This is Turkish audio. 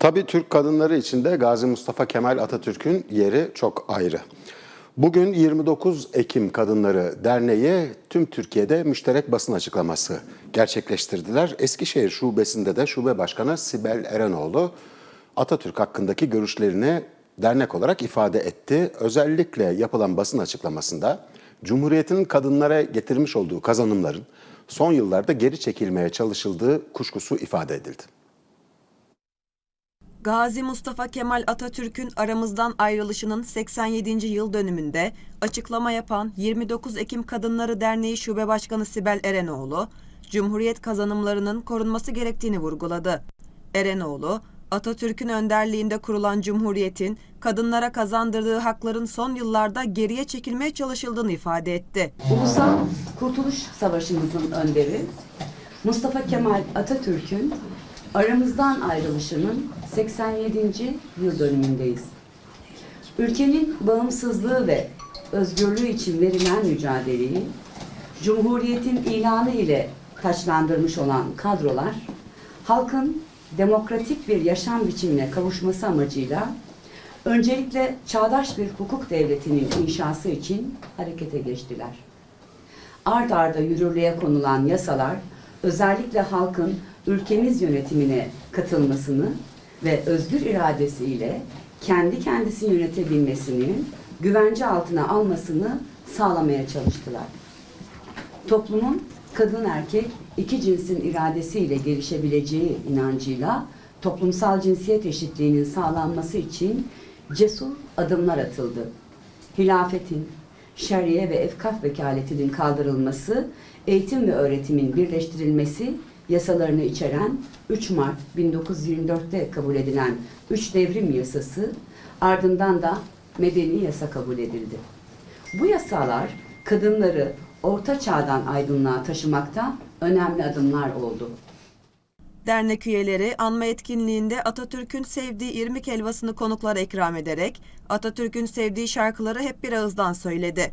Tabii Türk kadınları için de Gazi Mustafa Kemal Atatürk'ün yeri çok ayrı. Bugün 29 Ekim Kadınları Derneği tüm Türkiye'de müşterek basın açıklaması gerçekleştirdiler. Eskişehir Şubesi'nde de Şube Başkanı Sibel Erenoğlu Atatürk hakkındaki görüşlerini dernek olarak ifade etti. Özellikle yapılan basın açıklamasında Cumhuriyet'in kadınlara getirmiş olduğu kazanımların son yıllarda geri çekilmeye çalışıldığı kuşkusu ifade edildi. Gazi Mustafa Kemal Atatürk'ün aramızdan ayrılışının 87. yıl dönümünde açıklama yapan 29 Ekim Kadınları Derneği Şube Başkanı Sibel Erenoğlu, Cumhuriyet kazanımlarının korunması gerektiğini vurguladı. Erenoğlu, Atatürk'ün önderliğinde kurulan Cumhuriyet'in kadınlara kazandırdığı hakların son yıllarda geriye çekilmeye çalışıldığını ifade etti. Ulusal Kurtuluş Savaşımızın önderi Mustafa Kemal Atatürk'ün aramızdan ayrılışının 87. yıl dönümündeyiz. Ülkenin bağımsızlığı ve özgürlüğü için verilen mücadeleyi Cumhuriyetin ilanı ile taçlandırmış olan kadrolar, halkın demokratik bir yaşam biçimine kavuşması amacıyla öncelikle çağdaş bir hukuk devletinin inşası için harekete geçtiler. Ard arda yürürlüğe konulan yasalar özellikle halkın ülkemiz yönetimine katılmasını ve özgür iradesiyle kendi kendisini yönetebilmesini güvence altına almasını sağlamaya çalıştılar. Toplumun kadın erkek iki cinsin iradesiyle gelişebileceği inancıyla toplumsal cinsiyet eşitliğinin sağlanması için cesur adımlar atıldı. Hilafetin, şeriye ve efkaf vekaletinin kaldırılması, eğitim ve öğretimin birleştirilmesi, yasalarını içeren 3 Mart 1924'te kabul edilen 3 devrim yasası, ardından da medeni yasa kabul edildi. Bu yasalar kadınları orta çağdan aydınlığa taşımakta önemli adımlar oldu. Dernek üyeleri anma etkinliğinde Atatürk'ün sevdiği irmik helvasını konuklara ikram ederek Atatürk'ün sevdiği şarkıları hep bir ağızdan söyledi.